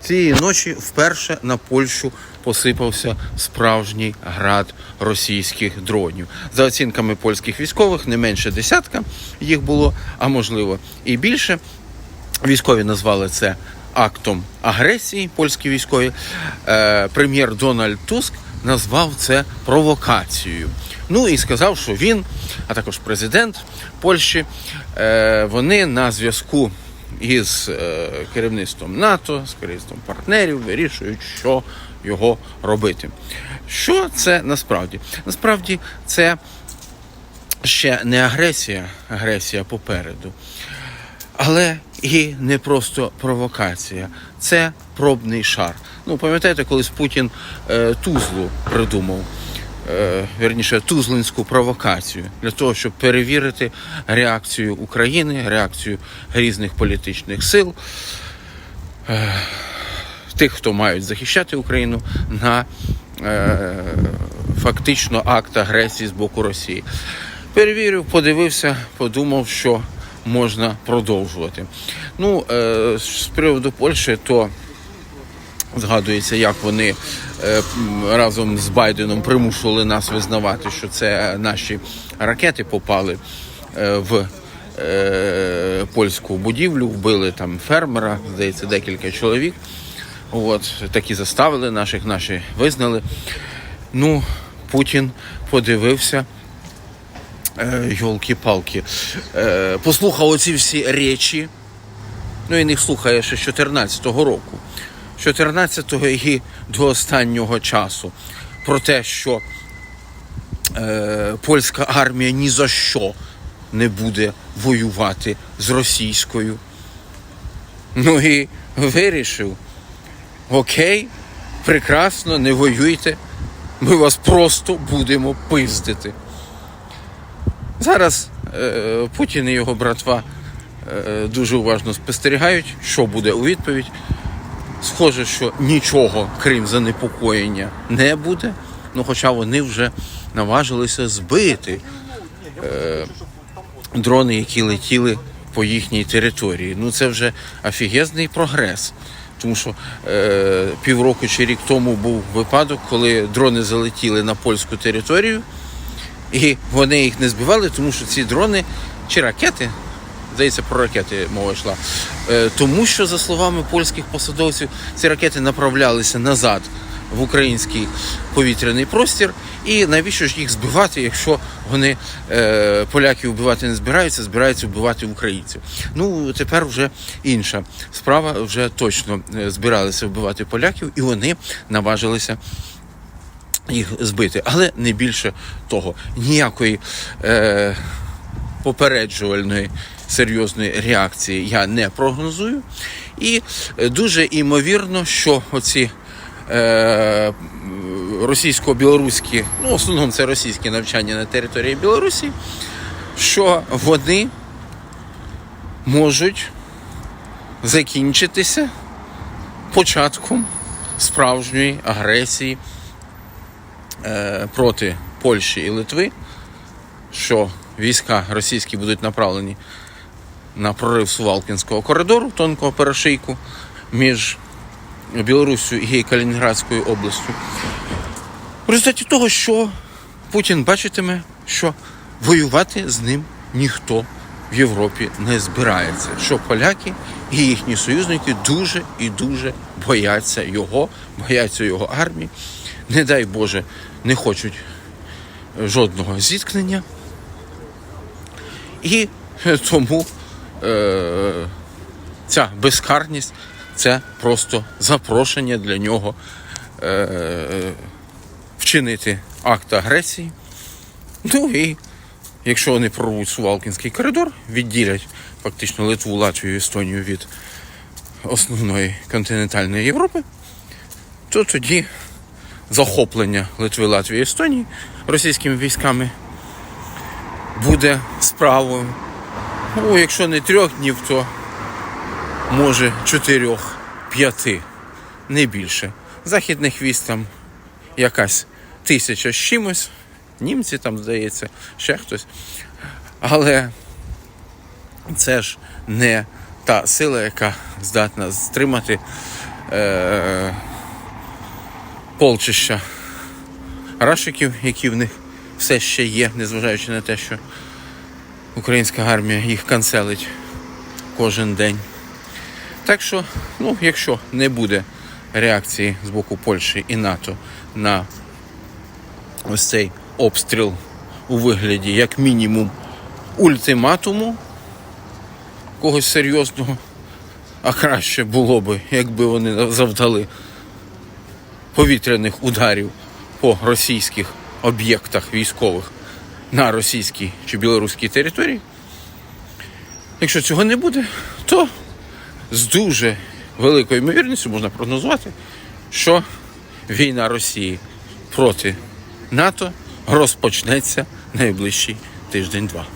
Цієї ночі вперше на Польщу посипався справжній град російських дронів. За оцінками польських військових, не менше десятка їх було, а можливо і більше. Військові назвали це актом агресії, польські військові. Е, прем'єр Дональд Туск назвав це провокацією. Ну і сказав, що він, а також президент Польщі, е, вони на зв'язку із е, керівництвом НАТО, з керівництвом партнерів вирішують, що його робити. Що це насправді? Насправді це ще не агресія, агресія попереду. Але і не просто провокація, це пробний шар. Ну, пам'ятаєте, колись Путін е, Тузлу придумав, верніше, тузлинську провокацію для того, щоб перевірити реакцію України, реакцію різних політичних сил, е, тих, хто мають захищати Україну, на е, фактично акт агресії з боку Росії. Перевірив, подивився, подумав, що можна продовжувати. Ну, е, з приводу Польщі, то згадується, як вони е, разом з Байденом примушували нас визнавати, що це наші ракети попали е, в е, польську будівлю, вбили там фермера, здається, декілька чоловік. От, такі заставили наших, наші визнали. Ну, Путін подивився. Е, Йолки-палки. Е, послухав оці всі речі. Ну, він їх слухає ще з 14-го року. З 14-го і до останнього часу. Про те, що е, польська армія ні за що не буде воювати з російською. Ну і вирішив: окей, прекрасно, не воюйте. Ми вас просто будемо пиздити. Зараз е, Путін і його братва е, дуже уважно спостерігають, що буде у відповідь. Схоже, що нічого, крім занепокоєння, не буде. Ну, хоча вони вже наважилися збити е, дрони, які летіли по їхній території. Ну, це вже офігезний прогрес. Тому що е, півроку чи рік тому був випадок, коли дрони залетіли на польську територію. І вони їх не збивали, тому що ці дрони чи ракети, здається, про ракети мова йшла. Е, Тому що, за словами польських посадовців, ці ракети направлялися назад в український повітряний простір. І навіщо ж їх збивати, якщо вони е, поляки вбивати не збираються, збираються вбивати українців? Ну тепер вже інша справа. Вже точно е, збиралися вбивати поляків, і вони наважилися їх збити, але не більше того. Ніякої е, попереджувальної серйозної реакції я не прогнозую. І е, дуже імовірно, що оці е, російсько-білоруські, ну, в основному це російські навчання на території Білорусі, що вони можуть закінчитися початком справжньої агресії е, проти Польщі і Литви, що війська російські будуть направлені на прорив Сувалкінського коридору, тонкого перешийку між Білоруссю і Калінінградською областю. В результаті того, що Путін бачитиме, що воювати з ним ніхто в Європі не збирається. Що поляки і їхні союзники дуже і дуже бояться його, бояться його армії. Не дай Боже, не хочуть жодного зіткнення. І е, тому е, ця безкарність це просто запрошення для нього е, вчинити акт агресії. Ну і якщо вони прорвуть Сувалкінський коридор, відділять фактично Литву, Латвію, Естонію від основної континентальної Європи, то тоді захоплення Литви, Латвії, Естонії російськими військами буде справою. Ну, якщо не трьох днів, то може чотирьох, п'яти, не більше. Західних військ там якась тисяча з чимось, німці там, здається, ще хтось. Але це ж не та сила, яка здатна стримати е, полчища рашиків, які в них все ще є, незважаючи на те, що українська армія їх канцелить кожен день. Так що, ну, якщо не буде реакції з боку Польщі і НАТО на ось цей обстріл у вигляді, як мінімум, ультиматуму когось серйозного, а краще було би, якби вони завдали повітряних ударів по російських об'єктах військових на російській чи білоруській території. Якщо цього не буде, то з дуже великою ймовірністю можна прогнозувати, що війна Росії проти НАТО розпочнеться найближчий тиждень-два.